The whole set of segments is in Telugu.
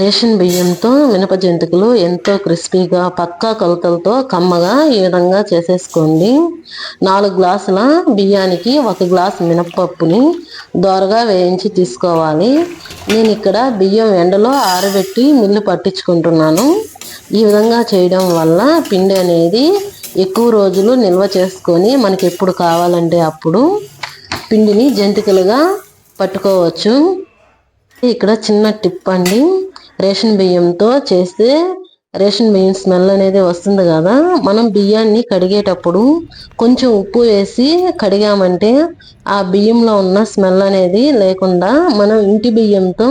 రేషన్ బియ్యంతో మినప జంతికలు ఎంతో క్రిస్పీగా పక్కా కొలతలతో కమ్మగా ఈ విధంగా చేసేసుకోండి. నాలుగు గ్లాసుల బియ్యానికి ఒక గ్లాస్ మినపప్పుని దోరగా వేయించి తీసుకోవాలి. నేను ఇక్కడ బియ్యం ఎండలో ఆరబెట్టి మిల్లు పట్టించుకుంటున్నాను. ఈ విధంగా చేయడం వల్ల పిండి అనేది ఎక్కువ రోజులు నిల్వ చేసుకొని మనకి ఎప్పుడు కావాలంటే అప్పుడు పిండిని జంతికలుగా పట్టుకోవచ్చు. ఇక్కడ చిన్న టిప్ అండి. రేషన్ బియ్యంతో చేస్తే రేషన్ బియ్యం స్మెల్ అనేది వస్తుంది కదా. మనం బియ్యాన్ని కడిగేటప్పుడు కొంచెం ఉప్పు వేసి కడిగామంటే ఆ బియ్యంలో ఉన్న స్మెల్ అనేది లేకుండా మనం ఇంటి బియ్యంతో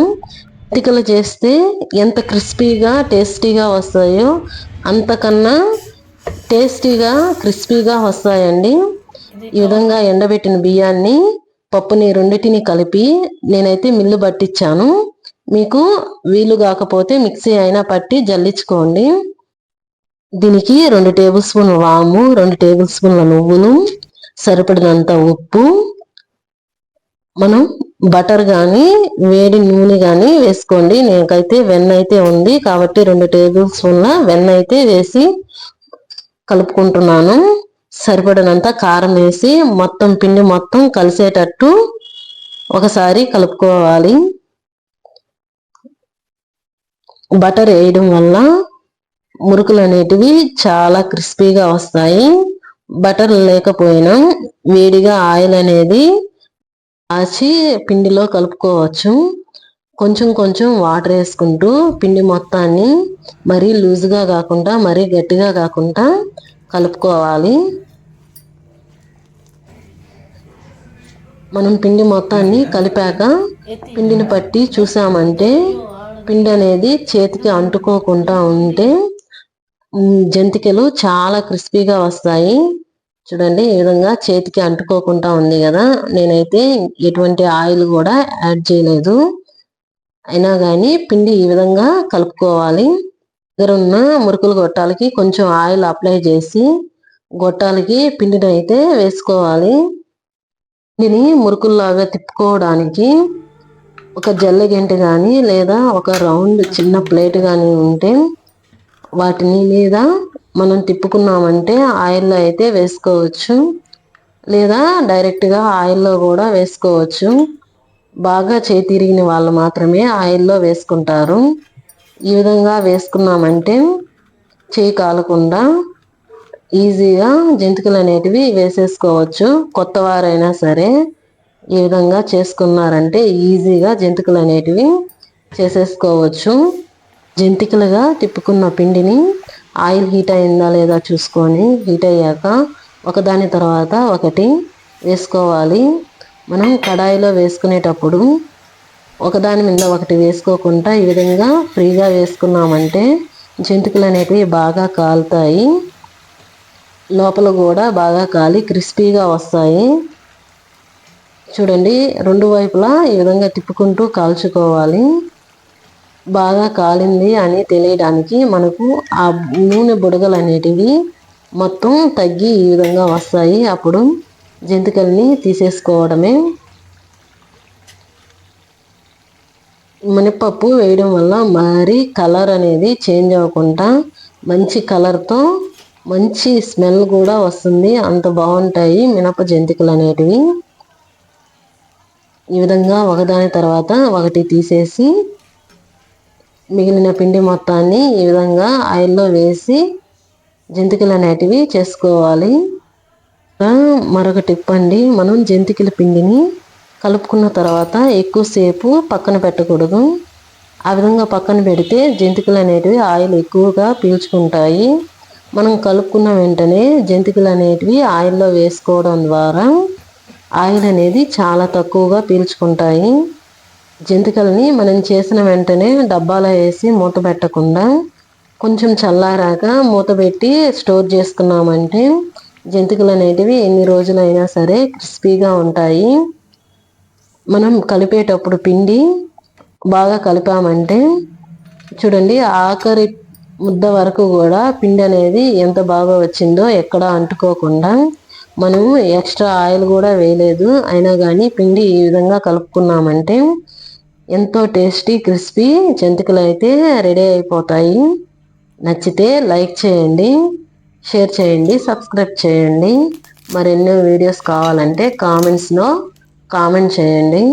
ఇటుకలు చేస్తే ఎంత క్రిస్పీగా టేస్టీగా వస్తాయో అంతకన్నా టేస్టీగా క్రిస్పీగా వస్తాయండి. ఈ విధంగా ఎండబెట్టిన బియ్యాన్ని పప్పుని రెండింటిని కలిపి నేనైతే మిల్లు పట్టించాను మీకు వీలు కాకపోతే మిక్సీ అయినా పట్టి జల్లించుకోండి. దీనికి రెండు టేబుల్ స్పూన్ వాము రెండు టేబుల్ స్పూన్ల నువ్వులు సరిపడినంత ఉప్పు. మనం బటర్ కానీ వేడి నూనె కానీ వేసుకోండి. నేనకైతే వెన్న అయితే ఉంది కాబట్టి రెండు టేబుల్ స్పూన్ల వెన్న అయితే వేసి కలుపుకుంటున్నాను. సరిపడినంత కారం వేసి మొత్తం పిండి మొత్తం కలిసేటట్టు ఒకసారి కలుపుకోవాలి. బటర్ వేయడం వల్ల మురుకులు అనేటివి చాలా క్రిస్పీగా వస్తాయి. బటర్ లేకపోయినా వేడిగా ఆయిల్ అనేది ఆచి పిండిలో కలుపుకోవచ్చు. కొంచెం కొంచెం వాటర్ వేసుకుంటూ పిండి మొత్తాన్ని మరీ లూజ్గా కాకుండా మరీ గట్టిగా కాకుండా కలుపుకోవాలి. మనం పిండి మొత్తాన్ని కలిపాక పిండిని పట్టి చూసామంటే పిండి అనేది చేతికి అంటుకోకుండా ఉంటే జంతికలు చాలా క్రిస్పీగా వస్తాయి. చూడండి ఈ విధంగా చేతికి అంటుకోకుండా ఉంది కదా. నేనైతే ఎటువంటి ఆయిల్ కూడా యాడ్ చేయలేదు. అయినా కానీ పిండి ఈ విధంగా కలుపుకోవాలి. దగ్గర ఉన్న మురుకులు గొట్టాలకి కొంచెం ఆయిల్ అప్లై చేసి గొట్టాలకి పిండిని అయితే వేసుకోవాలి. పిండిని మురుకుల్లాగా తిప్పుకోవడానికి ఒక జల్ల గంట కానీ లేదా ఒక రౌండ్ చిన్న ప్లేట్ కానీ ఉంటే వాటిని మీద మనం తిప్పుకున్నామంటే ఆయిల్లో అయితే వేసుకోవచ్చు. లేదా డైరెక్ట్గా ఆయిల్లో కూడా వేసుకోవచ్చు. బాగా చేతిరిగిన తిరిగిన వాళ్ళు మాత్రమే ఆయిల్లో వేసుకుంటారు. ఈ విధంగా వేసుకున్నామంటే చేయి కాలకుండా ఈజీగా జంతికలు అనేటివి వేసేసుకోవచ్చు. కొత్త వారైనా సరే ఈ విధంగా చేసుకున్నారంటే ఈజీగా జంతికలు అనేటివి చేసేసుకోవచ్చు. జంతికలుగా తిప్పుకున్న పిండిని ఆయిల్ హీట్ అయిందా లేదా చూసుకొని హీట్ అయ్యాక ఒకదాని తర్వాత ఒకటి వేసుకోవాలి. మనం కడాయిలో వేసుకునేటప్పుడు ఒకదాని మీద ఒకటి వేసుకోకుండా ఈ విధంగా ఫ్రీగా వేసుకున్నామంటే జంతికలు అనేటివి బాగా కాలుతాయి. లోపల కూడా బాగా కాలి క్రిస్పీగా వస్తాయి. చూడండి రెండు వైపులా ఈ విధంగా తిప్పుకుంటూ కాల్చుకోవాలి. బాగా కాలింది అని తెలియడానికి మనకు ఆ నూనె బుడగలు అనేటివి మొత్తం తగ్గి ఈ విధంగా వస్తాయి. అప్పుడు జంతికల్ని తీసేసుకోవడమే. మినపప్పు వేయడం వల్ల మరి కలర్ అనేది చేంజ్ అవ్వకుండా మంచి కలర్తో మంచి స్మెల్ కూడా వస్తుంది. అంత బాగుంటాయి మినప జంతికలు అనేటివి. ఈ విధంగా ఒకదాని తర్వాత ఒకటి తీసేసి మిగిలిన పిండి మొత్తాన్ని ఈ విధంగా ఆయిల్లో వేసి జంతికలు అనేటివి చేసుకోవాలి. మరొక టిప్ అండి. మనం జంతికల పిండిని కలుపుకున్న తర్వాత ఎక్కువసేపు పక్కన పెట్టకూడదు. ఆ విధంగా పక్కన పెడితే జంతికలు అనేటివి ఆయిల్ ఎక్కువగా పీల్చుకుంటాయి. మనం కలుపుకున్న వెంటనే జంతికలు అనేటివి ఆయిల్లో వేసుకోవడం ద్వారా ఆయిల్ అనేది చాలా తక్కువగా పీల్చుకుంటాయి. జంతికల్ని మనం చేసిన వెంటనే డబ్బాలో వేసి మూత పెట్టకుండా కొంచెం చల్లారాక మూత పెట్టి స్టోర్ చేసుకున్నామంటే జంతికలు అనేటివి ఎన్ని రోజులైనా సరే క్రిస్పీగా ఉంటాయి. మనం కలిపేటప్పుడు పిండి బాగా కలిపామంటే చూడండి ఆఖరి ముద్ద వరకు కూడా పిండి అనేది ఎంత బాగా వచ్చిందో ఎక్కడ అంటుకోకుండా మనం ఎక్స్ట్రా ఆయిల్ కూడా వేయలేదు. అయినా కానీ పిండి ఈ విధంగా కలుపుకున్నామంటే ఎంతో టేస్టీ క్రిస్పీ జంతికలు అయితే రెడీ అయిపోతాయి. నచ్చితే లైక్ చేయండి షేర్ చేయండి సబ్స్క్రైబ్ చేయండి. మరెన్నో వీడియోస్ కావాలంటే కామెంట్స్లో కామెంట్ చేయండి.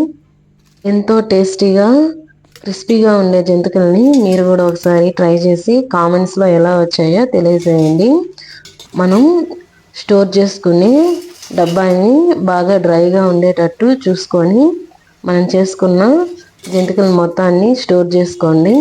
ఎంతో టేస్టీగా క్రిస్పీగా ఉండే జంతికల్ని మీరు కూడా ఒకసారి ట్రై చేసి కామెంట్స్లో ఎలా వచ్చాయో తెలియజేయండి. మనం స్టోర్ చేసుకుని డబ్బాని బాగా డ్రైగా ఉండేటట్టు చూసుకొని మనం చేసుకున్న జంతికల మొత్తాన్ని స్టోర్ చేసుకోండి.